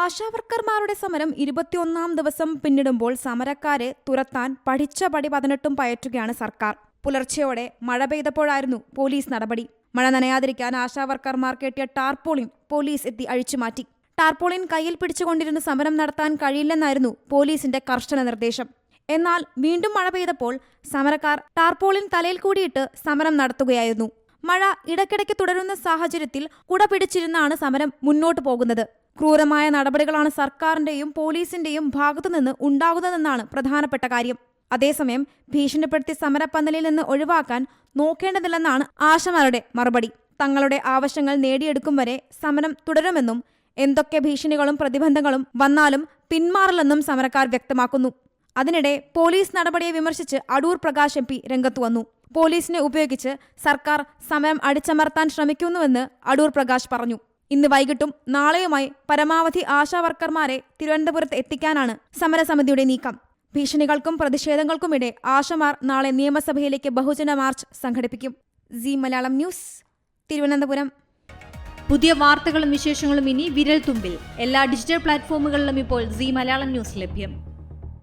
ആശാവർക്കർമാരുടെ സമരം ഇരുപത്തിയൊന്നാം ദിവസം പിന്നിടുമ്പോൾ സമരക്കാരെ തുരത്താൻ പഠിച്ച പടി പതിനെട്ടും പയറ്റുകയാണ് സർക്കാർ. പുലർച്ചെയോടെ മഴ പെയ്തപ്പോഴായിരുന്നു പോലീസ് നടപടി. മഴ നനയാതിരിക്കാൻ ആശാവർക്കർമാർ കെട്ടിയ ടാർപോളിൻ പോലീസ് എത്തി അഴിച്ചുമാറ്റി ടാർപോളിൻ കയ്യിൽ പിടിച്ചുകൊണ്ടിരുന്ന് സമരം നടത്താൻ കഴിയില്ലെന്നായിരുന്നു പോലീസിന്റെ കർശന നിർദ്ദേശം. എന്നാൽ വീണ്ടും മഴ പെയ്തപ്പോൾ സമരക്കാർ ടാർപോളിൻ തലയിൽ കൂടിയിട്ട് സമരം നടത്തുകയായിരുന്നു. മഴ ഇടയ്ക്കിടയ്ക്ക് തുടരുന്ന സാഹചര്യത്തിൽ കുട പിടിച്ചിരുന്നാണ് സമരം മുന്നോട്ടു പോകുന്നത്. ക്രൂരമായ നടപടികളാണ് സർക്കാരിന്റെയും പോലീസിന്റെയും ഭാഗത്തുനിന്ന് ഉണ്ടാകുന്നതെന്നാണ് പ്രധാനപ്പെട്ട കാര്യം. അതേസമയം ഭീഷണിപ്പെടുത്തി സമരപ്പന്തലിൽ നിന്ന് ഒഴിവാക്കാൻ നോക്കേണ്ടതില്ലെന്നാണ് ആശമാരുടെ മറുപടി. തങ്ങളുടെ ആവശ്യങ്ങൾ നേടിയെടുക്കും വരെ സമരം തുടരുമെന്നും എന്തൊക്കെ ഭീഷണികളും പ്രതിബന്ധങ്ങളും വന്നാലും പിന്മാറില്ലെന്നും സമരക്കാർ വ്യക്തമാക്കുന്നു. അതിനിടെ പോലീസ് നടപടിയെ വിമർശിച്ച് അടൂർ പ്രകാശ് എം പി രംഗത്തു വന്നു. പോലീസിനെ ഉപയോഗിച്ച് സർക്കാർ സമരം അടിച്ചമർത്താൻ ശ്രമിക്കുന്നുവെന്ന് അടൂർ പ്രകാശ് പറഞ്ഞു. ഇന്ന് വൈകിട്ടും നാളെയുമായി പരമാവധി ആശാവർക്കർമാരെ തിരുവനന്തപുരത്ത് എത്തിക്കാനാണ് സമരസമിതിയുടെ നീക്കം. ഭീഷണികൾക്കും പ്രതിഷേധങ്ങൾക്കുമിടെ ആശമാർ നാളെ നിയമസഭയിലേക്ക് ബഹുജന മാർച്ച് സംഘടിപ്പിക്കും. C Malayalam news Thiruvananthapuram. പുതിയ വാർത്തകളും വിശേഷങ്ങളും ഇനി വിരൽ തുമ്പിൽ. എല്ലാ ഡിജിറ്റൽ പ്ലാറ്റ്ഫോമുകളിലും ഇപ്പോൾ സി മലയാളം ന്യൂസ് ലഭ്യം.